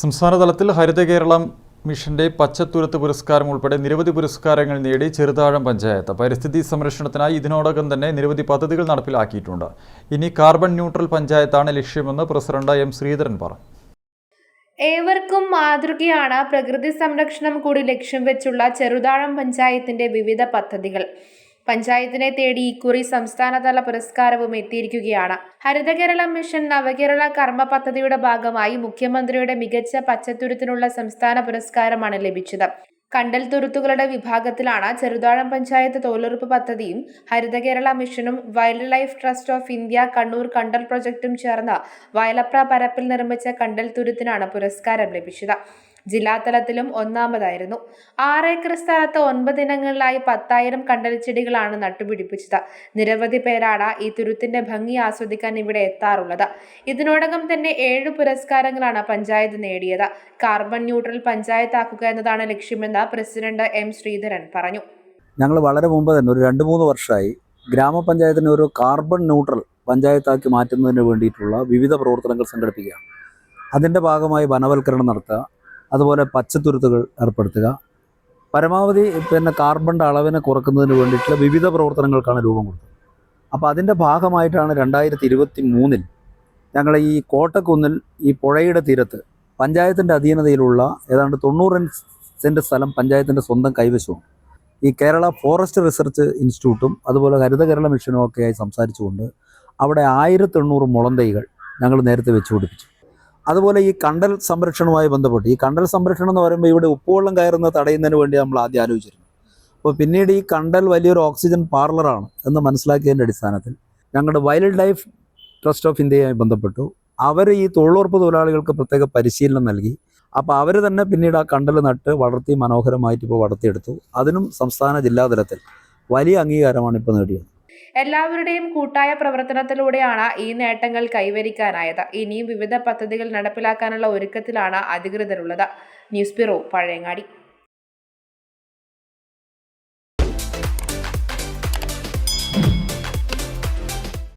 സംസ്ഥാന തലത്തിൽ ഹരിത കേരളം മിഷന്റെ പച്ചത്തുരുത്ത് പുരസ്കാരം ഉൾപ്പെടെ നിരവധി പുരസ്കാരങ്ങൾ നേടി ചെറുതാഴം പഞ്ചായത്ത്. പരിസ്ഥിതി സംരക്ഷണത്തിനായി ഇതിനോടകം തന്നെ നിരവധി പദ്ധതികൾ നടപ്പിലാക്കിയിട്ടുണ്ട്. ഇനി കാർബൺ ന്യൂട്രൽ പഞ്ചായത്താണ് ലക്ഷ്യമെന്ന് പ്രസിഡന്റ് എം ശ്രീധരൻ പറഞ്ഞു. ഏവർക്കും മാതൃകയാണ് പ്രകൃതി സംരക്ഷണം കൂടി ലക്ഷ്യം വെച്ചുള്ള ചെറുതാഴം പഞ്ചായത്തിന്റെ വിവിധ പദ്ധതികൾ. പഞ്ചായത്തിനെ തേടി ഇക്കുറി സംസ്ഥാനതല പുരസ്കാരവും എത്തിയിരിക്കുകയാണ്. ഹരിത കേരളം മിഷൻ നവകേരള കർമ്മ പദ്ധതിയുടെ ഭാഗമായി മുഖ്യമന്ത്രിയുടെ മികച്ച പച്ചത്തുരുത്തിനുള്ള സംസ്ഥാന പുരസ്കാരമാണ് ലഭിച്ചത്. കണ്ടൽ തുരുത്തുകളുടെ വിഭാഗത്തിലാണ് ചെറുതാഴം പഞ്ചായത്ത് തൊഴിലുറപ്പ് പദ്ധതിയും ഹരിത കേരള മിഷനും wild life trust of India Kannur കണ്ടൽ പ്രൊജക്ടും ചേർന്ന് വയലപ്ര പരപ്പിൽ നിർമ്മിച്ച കണ്ടൽ തുരുത്തിനാണ് പുരസ്കാരം ലഭിച്ചത്. ജില്ലാതലത്തിലും ഒന്നാമതായിരുന്നു. ആറേക്കർ സ്ഥലത്ത് ഒൻപത് ഇനങ്ങളിലായി പത്തായിരം കണ്ടൽച്ചെടികളാണ് നട്ടുപിടിപ്പിച്ചത്. നിരവധി പേരാണ് ഈ തുരുത്തിന്റെ ഭംഗി ആസ്വദിക്കാൻ ഇവിടെ എത്താറുള്ളത്. ഇതിനോടകം തന്നെ ഏഴ് പുരസ്കാരങ്ങളാണ് പഞ്ചായത്ത് നേടിയത്. കാർബൺ ന്യൂട്രൽ പഞ്ചായത്താക്കുക എന്നതാണ് ലക്ഷ്യമെന്ന് പ്രസിഡന്റ് എം ശ്രീധരൻ പറഞ്ഞു. ഞങ്ങൾ വളരെ മുമ്പ് തന്നെ ഒരു രണ്ട് മൂന്ന് വർഷമായി ഗ്രാമപഞ്ചായത്തിനെ ഒരു കാർബൺ ന്യൂട്രൽ പഞ്ചായത്താക്കി മാറ്റുന്നതിന് വേണ്ടിയിട്ടുള്ള വിവിധ പ്രവർത്തനങ്ങൾ സംഘടിപ്പിക്കുകയാണ്. അതിന്റെ ഭാഗമായി വനവൽക്കരണം നടത്തുക അതുപോലെ പച്ചത്തുരുത്തുകൾ ഏർപ്പെടുത്തുക. പരമാവധി പിന്നെ കാർബണിന്റെ അളവിനെ കുറക്കുന്നതിന് വേണ്ടിയിട്ടുള്ള വിവിധ പ്രവർത്തനങ്ങൾക്കാണ് രൂപം കൊടുത്തത്. അപ്പോൾ അതിന്റെ ഭാഗമായിട്ടാണ് രണ്ടായിരത്തി ഇരുപത്തി മൂന്നിൽ ഞങ്ങൾ ഈ കോട്ടക്കുന്നിൽ ഈ പുഴയുടെ തീരത്ത് പഞ്ചായത്തിന്റെ അധീനതയിലുള്ള ഏതാണ്ട് തൊണ്ണൂറ് സെന്റ് സ്ഥലം പഞ്ചായത്തിന്റെ സ്വന്തം കൈവശവും ഈ കേരള ഫോറസ്റ്റ് റിസർച്ച് ഇൻസ്റ്റിറ്റ്യൂട്ടും അതുപോലെ ഹരിത കേരള മിഷനും ഒക്കെയായി സംസാരിച്ചുകൊണ്ട് അവിടെ ആയിരത്തി എണ്ണൂറ് മുളം തൈകൾ ഞങ്ങൾ നേരത്തെ വെച്ചു പിടിപ്പിച്ചു അതുപോലെ ഈ കണ്ടൽ സംരക്ഷണവുമായി ബന്ധപ്പെട്ട് ഈ കണ്ടൽ സംരക്ഷണം എന്ന് പറയുമ്പോൾ ഇവിടെ ഉപ്പുവെള്ളം കയറുന്ന തടയുന്നതിന് വേണ്ടി നമ്മൾ ആദ്യം ആലോചിച്ചിരുന്നു അപ്പോൾ പിന്നീട് ഈ കണ്ടൽ വലിയൊരു ഓക്സിജൻ പാർലറാണ് എന്ന് മനസ്സിലാക്കിയതിന്റെ അടിസ്ഥാനത്തിൽ ഞങ്ങളുടെ വൈൽഡ് ലൈഫ് ട്രസ്റ്റ് ഓഫ് ഇന്ത്യയുമായി ബന്ധപ്പെട്ടു. അവർ ഈ തൊഴിലുറപ്പ് തൊഴിലാളികൾക്ക് പ്രത്യേക പരിശീലനം നൽകി. അപ്പോൾ അവർ തന്നെ പിന്നീട് ആ കണ്ടൽ നട്ട് വളർത്തി മനോഹരമായിട്ട് ഇപ്പോൾ വളർത്തിയെടുത്തു. അതിനും സംസ്ഥാന ജില്ലാതലത്തിൽ വലിയ അംഗീകാരമാണ് ഇപ്പോൾ നേടിയത്. എല്ലാവരുടെയും കൂട്ടായ പ്രവർത്തനത്തിലൂടെയാണ് ഈ നേട്ടങ്ങൾ കൈവരിക്കാനായത്. ഇനിയും വിവിധ പദ്ധതികൾ നടപ്പിലാക്കാനുള്ള ഒരുക്കത്തിലാണ് അധികൃതരുള്ളത്. News bureau Pazhayangadi.